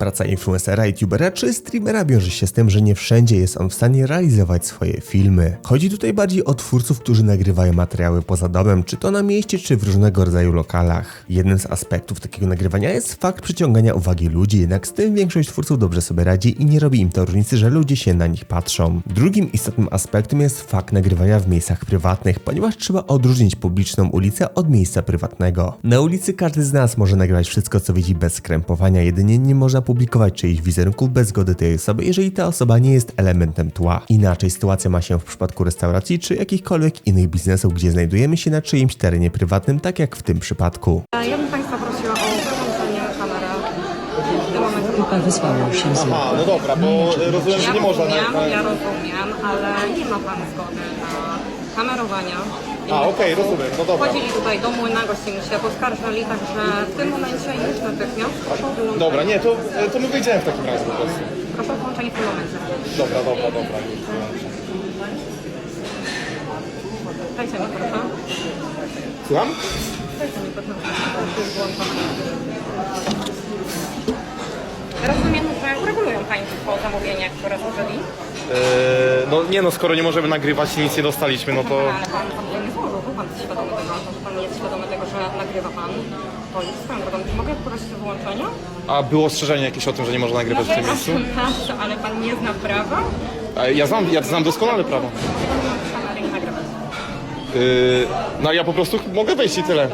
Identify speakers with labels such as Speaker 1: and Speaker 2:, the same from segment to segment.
Speaker 1: Praca influencera, youtubera czy streamera wiąże się z tym, że nie wszędzie jest on w stanie realizować swoje filmy. Chodzi tutaj bardziej o twórców, którzy nagrywają materiały poza domem, czy to na mieście, czy w różnego rodzaju lokalach. Jednym z aspektów takiego nagrywania jest fakt przyciągania uwagi ludzi, jednak z tym większość twórców dobrze sobie radzi i nie robi im to różnicy, że ludzie się na nich patrzą. Drugim istotnym aspektem jest fakt nagrywania w miejscach prywatnych, ponieważ trzeba odróżnić publiczną ulicę od miejsca prywatnego. Na ulicy każdy z nas może nagrywać wszystko, co widzi bez skrępowania, jedynie nie można publikować czyichś wizerunków bez zgody tej osoby, jeżeli ta osoba nie jest elementem tła. Inaczej sytuacja ma się w przypadku restauracji czy jakichkolwiek innych biznesów, gdzie znajdujemy się na czyimś terenie prywatnym, tak jak w tym przypadku.
Speaker 2: Ja bym Państwa prosiła o wyłączenie kamery w tym momencie.
Speaker 3: Grupa wysłała 8 zł.
Speaker 4: A, no dobra, bo rozumiem, że
Speaker 2: Ja
Speaker 4: nie można.
Speaker 2: rozumiem,
Speaker 4: Na,
Speaker 2: ja rozumiem, ale nie ma Pan zgody na kamerowania.
Speaker 4: A, okej, rozumiem, no dobra.
Speaker 2: Chodzili tutaj do młyna, gościmy się, poskarżali, także w tym momencie już natychmiast proszę o wyłączenie.
Speaker 4: Dobra, nie, to, to my wyjdziemy w takim razie po prostu.
Speaker 2: Proszę o wyłączenie w tym momencie.
Speaker 4: Dobra, dobra, dobra.
Speaker 2: Dajcie mi proszę.
Speaker 4: Słucham?
Speaker 2: Dajcie mi proszę. Już włączone. Rozumiem, że regulują Państwo zamówienia, które złożyli.
Speaker 4: Eee, no nie no, skoro nie możemy nagrywać i nic nie dostaliśmy, no to...
Speaker 2: Ale Pan zamówienie nie złożył, był Pan świadomy tego, że Pan jest świadomy tego, że nagrywa Pan. To jest swoją drogą. Czy mogę prosić o wyłączenie?
Speaker 4: A było ostrzeżenie jakieś o tym, że nie można nagrywać w tym miejscu?
Speaker 2: Proszę, ale Pan nie zna prawa?
Speaker 4: A ja znam, ja znam doskonale prawo.
Speaker 2: Kamery nie nagrywać.
Speaker 4: Yy, no ja po prostu mogę wejść i tyle.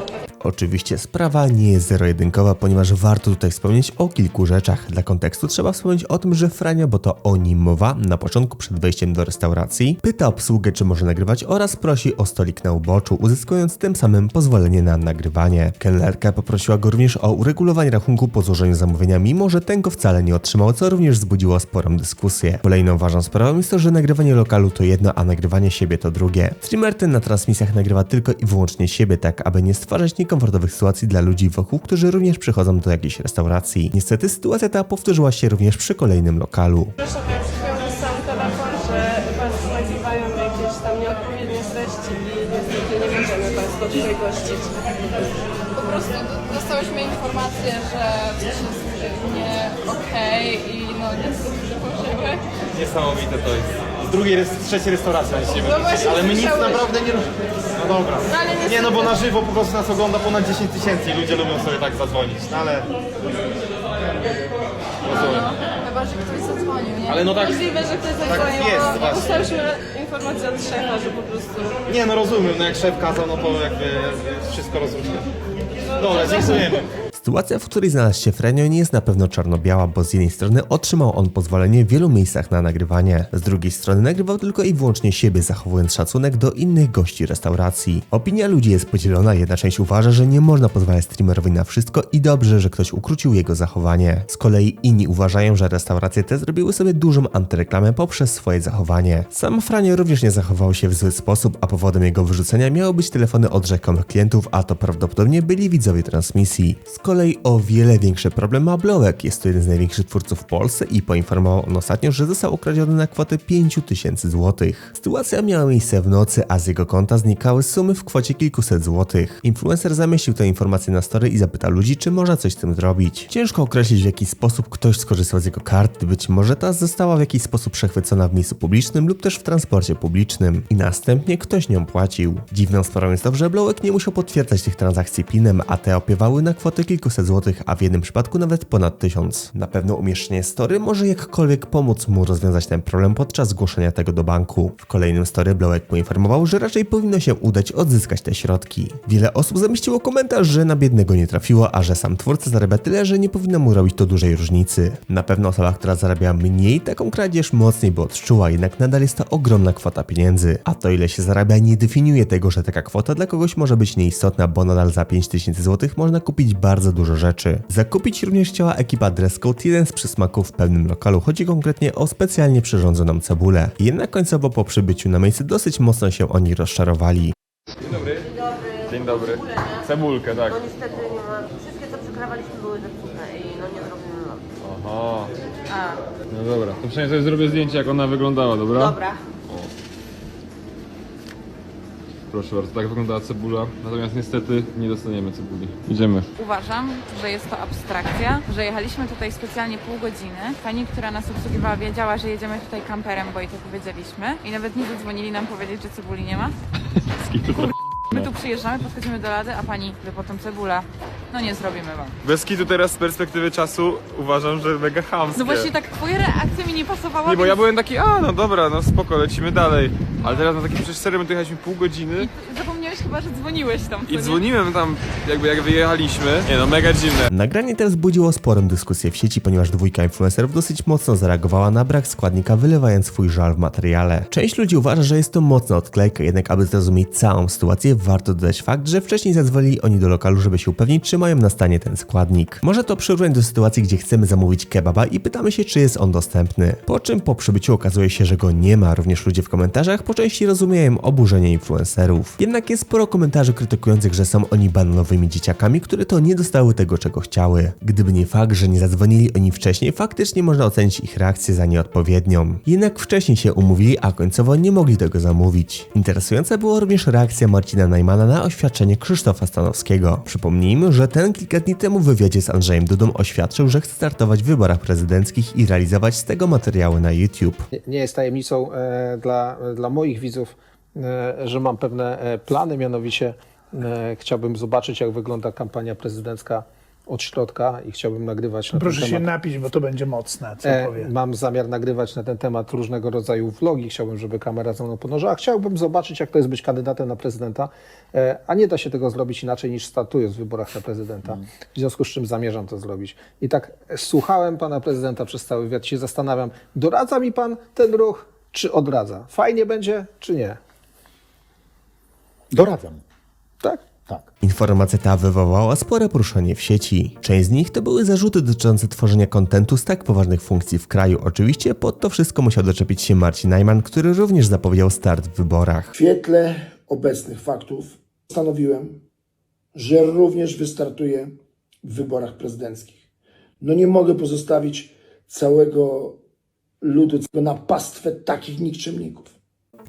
Speaker 1: Oczywiście sprawa nie jest zero-jedynkowa, ponieważ warto tutaj wspomnieć o kilku rzeczach. Dla kontekstu trzeba wspomnieć o tym, że Franio, bo to o nim mowa, na początku przed wejściem do restauracji, pyta obsługę, czy może nagrywać oraz prosi o stolik na uboczu, uzyskując tym samym pozwolenie na nagrywanie. Kelnerka poprosiła go również o uregulowanie rachunku po złożeniu zamówienia, mimo że ten go wcale nie otrzymał, co również wzbudziło sporą dyskusję. Kolejną ważną sprawą jest to, że nagrywanie lokalu to jedno, a nagrywanie siebie to drugie. Streamer ten na transmisjach nagrywa tylko i wyłącznie siebie, tak aby nie stwarzać niekomfortowych sytuacji dla ludzi wokół, którzy również przychodzą do jakiejś restauracji. Niestety sytuacja ta powtórzyła się również przy kolejnym lokalu.
Speaker 5: Proszę miał sam telefon, że Was nagrywają jakieś tam nieodpowiednie treści i niestety nie możemy Państwa tutaj gościć.
Speaker 6: Po prostu dostałyśmy informację, że coś jest nie okej i no niestety.
Speaker 4: Niesamowite to jest. Z drugiej, z trzeciej restauracji na dzisiaj
Speaker 6: No
Speaker 4: ale my nic
Speaker 6: słyszałeś.
Speaker 4: naprawdę nie robimy. No dobra.
Speaker 6: No ale
Speaker 4: Nie no, bo na żywo po prostu nas ogląda ponad 10 tysięcy i ludzie lubią sobie tak zadzwonić, no ale... Rozumiem.
Speaker 6: Chyba, że ktoś zadzwonił, nie?
Speaker 4: Ale no tak...
Speaker 5: Możliwe, że ktoś zadzwonił,
Speaker 4: jest,
Speaker 5: bo
Speaker 4: właśnie.
Speaker 5: dostaliśmy informację od szefa, że po prostu...
Speaker 4: Nie no rozumiem, no jak szef kazał, no to jakby wszystko rozumiem. Dobra, dziękujemy.
Speaker 1: Sytuacja, w której znalazł się Frenio nie jest na pewno czarno-biała, bo z jednej strony otrzymał on pozwolenie w wielu miejscach na nagrywanie, z drugiej strony nagrywał tylko i wyłącznie siebie, zachowując szacunek do innych gości restauracji. Opinia ludzi jest podzielona, jedna część uważa, że nie można pozwalać streamerowi na wszystko i dobrze, że ktoś ukrócił jego zachowanie. Z kolei inni uważają, że restauracje te zrobiły sobie dużą antyreklamę poprzez swoje zachowanie. Sam Franio również nie zachował się w zły sposób, a powodem jego wyrzucenia miały być telefony od rzekomych klientów, a to prawdopodobnie byli widzowie transmisji. Z kolei o wiele większy problem ma Blowek. Jest to jeden z największych twórców w Polsce i poinformował on ostatnio, że został ukradziony na kwotę 5000 złotych. Sytuacja miała miejsce w nocy, a z jego konta znikały sumy w kwocie kilkuset złotych. Influencer zamieścił tę informację na story i zapytał ludzi, czy można coś z tym zrobić. Ciężko określić, w jaki sposób ktoś skorzystał z jego karty, być może ta została w jakiś sposób przechwycona w miejscu publicznym lub też w transporcie publicznym i następnie ktoś nią płacił. Dziwną sprawą jest to, że Blowek nie musiał potwierdzać tych transakcji PIN-em, a te opiewały na kwotę kilkuset złotych, a w jednym przypadku nawet ponad tysiąc. Na pewno umieszczenie story może jakkolwiek pomóc mu rozwiązać ten problem podczas zgłoszenia tego do banku. W kolejnym story Blowek poinformował, że raczej powinno się udać odzyskać te środki. Wiele osób zamieściło komentarz, że na biednego nie trafiło, a że sam twórca zarabia tyle, że nie powinno mu robić to dużej różnicy. Na pewno osoba, która zarabia mniej, taką kradzież mocniej by odczuła, jednak nadal jest to ogromna kwota pieniędzy. A to ile się zarabia nie definiuje tego, że taka kwota dla kogoś może być nieistotna, bo nadal za 5000 zł można kupić bardzo dużo rzeczy. Zakupić również chciała ekipa Dresscode jeden z przysmaków w pewnym lokalu. Chodzi konkretnie o specjalnie przyrządzoną cebulę. Jednak końcowo po przybyciu na miejsce dosyć mocno się oni rozczarowali.
Speaker 4: Dzień dobry. Dzień dobry. Cebulkę, tak.
Speaker 7: No niestety nie ma. Wszystkie co przekrawaliśmy były zepsute i no nie zrobimy lotu.
Speaker 4: Aha.
Speaker 7: A,
Speaker 8: No dobra, to przynajmniej sobie zrobię zdjęcie jak ona wyglądała, dobra?
Speaker 7: dobra.
Speaker 3: Proszę bardzo, tak wyglądała cebula. Natomiast niestety nie dostaniemy cebuli. Idziemy.
Speaker 8: Uważam, że jest to abstrakcja, że jechaliśmy tutaj specjalnie pół godziny. Pani, która nas obsługiwała, wiedziała, że jedziemy tutaj kamperem, bo jej to powiedzieliśmy. I nawet nie zadzwonili nam powiedzieć, że cebuli nie ma. My tu przyjeżdżamy, podchodzimy do lady, a pani, wy potem cebula. No nie zrobimy wam.
Speaker 3: Bez kitu teraz z perspektywy czasu uważam, że mega chamskie.
Speaker 8: No właśnie tak twoja reakcja mi nie pasowała,
Speaker 3: Nie, bo ja
Speaker 8: więc-
Speaker 3: byłem taki, a no dobra, no spoko, lecimy dalej. Ale teraz na taki przecież serio, my tu jechaliśmy pół godziny
Speaker 8: Chyba, że dzwoniłeś tam,
Speaker 3: i
Speaker 8: nie?
Speaker 3: dzwoniłem tam jakby jak wyjechaliśmy. Nie no, mega dziwne.
Speaker 1: Nagranie te wzbudziło sporą dyskusję w sieci, ponieważ dwójka influencerów dosyć mocno zareagowała na brak składnika, wylewając swój żal w materiale. Część ludzi uważa, że jest to mocna odklejka, jednak aby zrozumieć całą sytuację, warto dodać fakt, że wcześniej zadzwonili oni do lokalu, żeby się upewnić, czy mają na stanie ten składnik. Może to przyrównać do sytuacji, gdzie chcemy zamówić kebaba i pytamy się, czy jest on dostępny. Po czym po przybyciu okazuje się, że go nie ma. Również ludzie w komentarzach po części rozumieją oburzenie influencerów. Jednak jest sporo komentarzy krytykujących, że są oni bananowymi dzieciakami, które to nie dostały tego, czego chciały. Gdyby nie fakt, że nie zadzwonili oni wcześniej, faktycznie można ocenić ich reakcję za nieodpowiednią. Jednak wcześniej się umówili, a końcowo nie mogli tego zamówić. Interesująca była również reakcja Marcina Najmana na oświadczenie Krzysztofa Stanowskiego. Przypomnijmy, że ten kilka dni temu w wywiadzie z Andrzejem Dudą oświadczył, że chce startować w wyborach prezydenckich i realizować z tego materiały na YouTube.
Speaker 9: Nie- nie jest tajemnicą e, dla, dla moich widzów, że mam pewne e, plany, mianowicie e, chciałbym zobaczyć, jak wygląda kampania prezydencka od środka i chciałbym nagrywać na
Speaker 10: Proszę
Speaker 9: ten
Speaker 10: się
Speaker 9: temat.
Speaker 10: napić, bo to będzie mocne, co
Speaker 9: E,
Speaker 10: powiem.
Speaker 9: Mam zamiar nagrywać na ten temat różnego rodzaju vlogi. Chciałbym, żeby kamera ze mną podążała. Chciałbym zobaczyć, jak to jest być kandydatem na prezydenta, e, a nie da się tego zrobić inaczej niż startując w wyborach na prezydenta. W związku z czym zamierzam to zrobić. I tak e, słuchałem pana prezydenta przez cały wywiad, się zastanawiam, doradza mi pan ten ruch, czy odradza? Fajnie będzie, czy nie?
Speaker 10: Doradzam.
Speaker 9: Tak?
Speaker 10: Tak.
Speaker 1: Informacja ta wywołała spore poruszenie w sieci. Część z nich to były zarzuty dotyczące tworzenia kontentu z tak poważnych funkcji w kraju. Oczywiście pod to wszystko musiał doczepić się Marcin Najman, który również zapowiedział start w wyborach.
Speaker 11: W świetle obecnych faktów stanowiłem, że również wystartuję w wyborach prezydenckich. No nie mogę pozostawić całego ludu na pastwę takich nikczemników.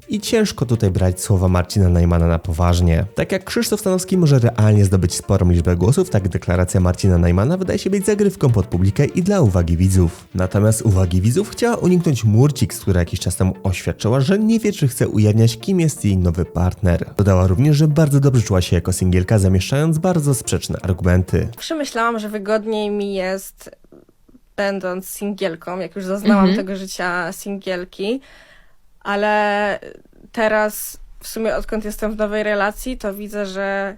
Speaker 1: I ciężko tutaj brać słowa Marcina Najmana na poważnie. Tak jak Krzysztof Stanowski może realnie zdobyć sporą liczbę głosów, tak deklaracja Marcina Najmana wydaje się być zagrywką pod publikę i dla uwagi widzów. Natomiast uwagi widzów chciała uniknąć Murcik, która jakiś czas temu oświadczyła, że nie wie, czy chce ujawniać, kim jest jej nowy partner. Dodała również, że bardzo dobrze czuła się jako singielka, zamieszczając bardzo sprzeczne argumenty.
Speaker 5: Przemyślałam, że wygodniej mi jest, będąc singielką, jak już zaznałam tego życia singielki, ale teraz w sumie odkąd jestem w nowej relacji, to widzę, że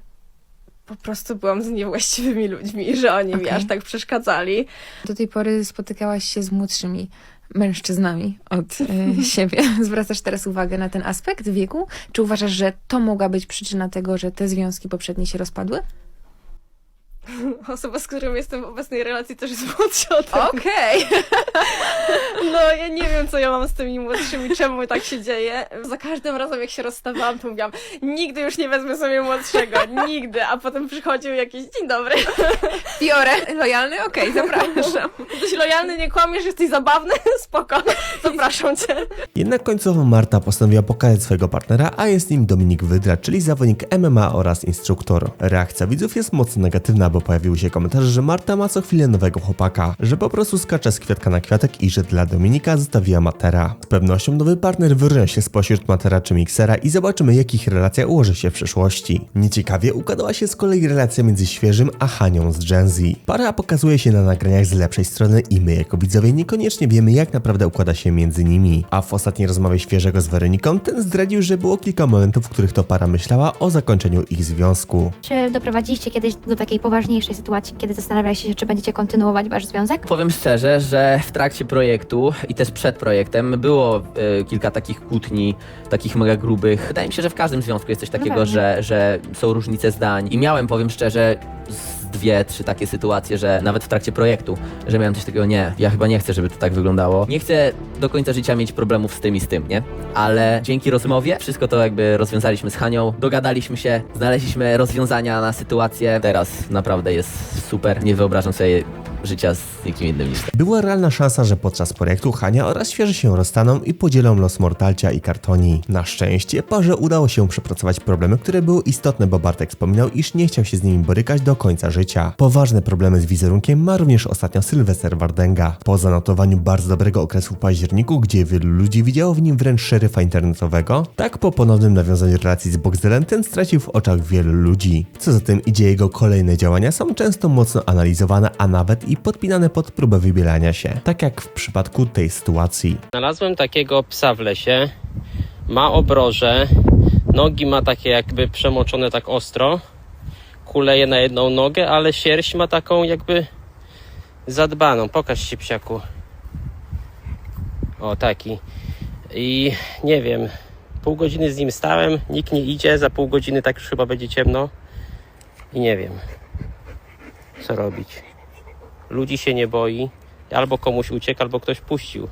Speaker 5: po prostu byłam z niewłaściwymi ludźmi, że oni mi
Speaker 6: Okej.
Speaker 5: aż tak przeszkadzali.
Speaker 6: Do tej pory spotykałaś się z młodszymi mężczyznami od e, siebie. Zwracasz teraz uwagę na ten aspekt wieku? Czy uważasz, że to mogła być przyczyna tego, że te związki poprzednie się rozpadły?
Speaker 5: Osoba, z którą jestem w obecnej relacji też jest młodsza ode mnie.
Speaker 6: Okej.
Speaker 5: No ja nie wiem, co ja mam z tymi młodszymi, czemu tak się dzieje. Za każdym razem, jak się rozstawałam, to mówiłam, nigdy już nie wezmę sobie młodszego, nigdy. A potem przychodził jakiś, dzień dobry,
Speaker 6: Fiore, lojalny? Okej, zapraszam.
Speaker 5: jesteś lojalny, nie kłamiesz, jesteś zabawny, spoko, zapraszam cię.
Speaker 1: Jednak końcowo Marta postanowiła pokazać swojego partnera, a jest nim Dominik Wydra, czyli zawodnik MMA oraz instruktor. Reakcja widzów jest mocno negatywna, bo pojawiły się komentarze, że Marta ma co chwilę nowego chłopaka, że po prostu skacze z kwiatka na kwiatek i że dla Dominika zostawiła Matera. Z pewnością nowy partner wyróżnia się spośród Matera czy Mixera i zobaczymy jak ich relacja ułoży się w przyszłości. Nieciekawie układała się z kolei relacja między Świeżym a Hanią z Gen Z. Para pokazuje się na nagraniach z lepszej strony i my jako widzowie niekoniecznie wiemy jak naprawdę układa się między nimi. A w ostatniej rozmowie Świeżego z Weroniką ten zdradził, że było kilka momentów, w których to para myślała o zakończeniu ich związku.
Speaker 12: Czy doprowadziliście kiedyś do takiej poważniejszej sytuacji, kiedy zastanawialiście się, czy będziecie kontynuować wasz związek?
Speaker 13: Powiem szczerze, że w trakcie projektu i też przed projektem było e, kilka takich kłótni, takich mega grubych. Wydaje mi się, że w każdym związku jest coś takiego,
Speaker 12: pewnie.
Speaker 13: że, że są różnice zdań. I miałem, powiem szczerze, z dwie, trzy takie sytuacje, że nawet w trakcie projektu, że miałem coś takiego, nie, ja chyba nie chcę, żeby to tak wyglądało. Nie chcę do końca życia mieć problemów z tym i z tym, nie? Ale dzięki rozmowie wszystko to jakby rozwiązaliśmy z Hanią, dogadaliśmy się, znaleźliśmy rozwiązania na sytuację. Teraz naprawdę jest super. Nie wyobrażam sobie życia z nikim innym niż
Speaker 1: Była realna szansa, że podczas projektu Hania oraz świeży się rozstaną i podzielą los Mortalcia i Kartoni. Na szczęście parze udało się przepracować problemy, które były istotne, bo Bartek wspominał, iż nie chciał się z nimi borykać do końca życia. Poważne problemy z wizerunkiem ma również ostatnio Sylwester Wardenga. Po zanotowaniu bardzo dobrego okresu w październiku, gdzie wielu ludzi widziało w nim wręcz szeryfa internetowego, tak po ponownym nawiązaniu relacji z Boxdelem ten stracił w oczach wielu ludzi. Co za tym idzie, jego kolejne działania są często mocno analizowane, a nawet i podpinane pod próbę wybielania się. Tak jak w przypadku tej sytuacji.
Speaker 14: Znalazłem takiego psa w lesie. Ma obroże, nogi ma takie jakby przemoczone tak ostro. Kuleje na jedną nogę, ale sierść ma taką jakby zadbaną. Pokaż się psiaku. O, taki. I nie wiem, pół godziny z nim stałem, nikt nie idzie, za pół godziny tak już chyba będzie ciemno. I nie wiem, co robić. Ludzi się nie boi. Albo komuś uciekł, albo ktoś puścił.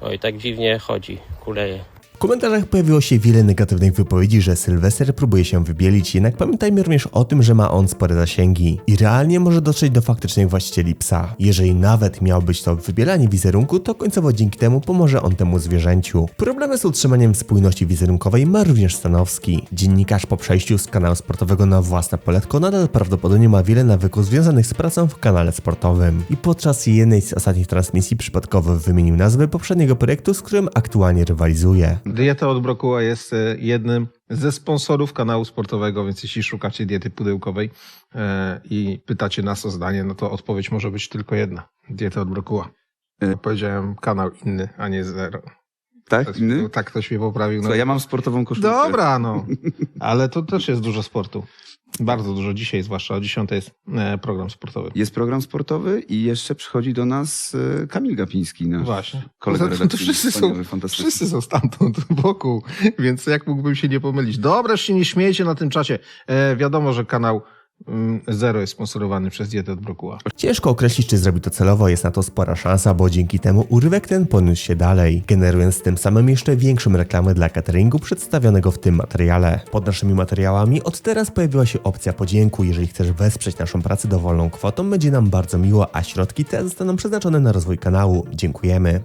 Speaker 14: Oj, tak dziwnie chodzi, kuleje.
Speaker 1: Komentarzach pojawiło się wiele negatywnych wypowiedzi, że Sylwester próbuje się wybielić, jednak pamiętajmy również o tym, że ma on spore zasięgi i realnie może dotrzeć do faktycznych właścicieli psa. Jeżeli nawet miał być to wybielanie wizerunku, to końcowo dzięki temu pomoże on temu zwierzęciu. Problemy z utrzymaniem spójności wizerunkowej ma również Stanowski. Dziennikarz po przejściu z kanału sportowego na własne poletko nadal prawdopodobnie ma wiele nawyków związanych z pracą w kanale sportowym. I podczas jednej z ostatnich transmisji przypadkowo wymienił nazwę poprzedniego projektu, z którym aktualnie rywalizuje.
Speaker 9: Dieta od brokuła jest e, jednym ze sponsorów kanału sportowego, więc jeśli szukacie diety pudełkowej e, i pytacie nas o zdanie, no to odpowiedź może być tylko jedna. Dieta od brokuła. Powiedziałem kanał inny, a nie zero.
Speaker 15: Tak?
Speaker 9: Ktoś-
Speaker 15: Inny?
Speaker 9: Tak ktoś mnie poprawił.
Speaker 15: Słuchaj, ja mam sportową koszulkę.
Speaker 9: Dobra, no. Ale to też jest dużo sportu. Bardzo dużo. Dzisiaj zwłaszcza o 10 jest e, program sportowy.
Speaker 15: Jest program sportowy i jeszcze przychodzi do nas e, Kamil Gapiński, nasz
Speaker 9: Właśnie.
Speaker 15: kolega
Speaker 9: To, to
Speaker 15: redakcyjny,
Speaker 9: wszyscy są, wszyscy są stamtąd wokół, więc jak mógłbym się nie pomylić? Dobra, już się nie śmiejcie na tym czacie. E, wiadomo, że kanał Zero jest sponsorowany przez Dietę od Brokuła.
Speaker 1: Ciężko określić, czy zrobi to celowo, jest na to spora szansa, bo dzięki temu urywek ten poniósł się dalej, generując tym samym jeszcze większą reklamę dla cateringu przedstawionego w tym materiale. Pod naszymi materiałami od teraz pojawiła się opcja podzięku. Jeżeli chcesz wesprzeć naszą pracę dowolną kwotą, będzie nam bardzo miło, a środki te zostaną przeznaczone na rozwój kanału. Dziękujemy.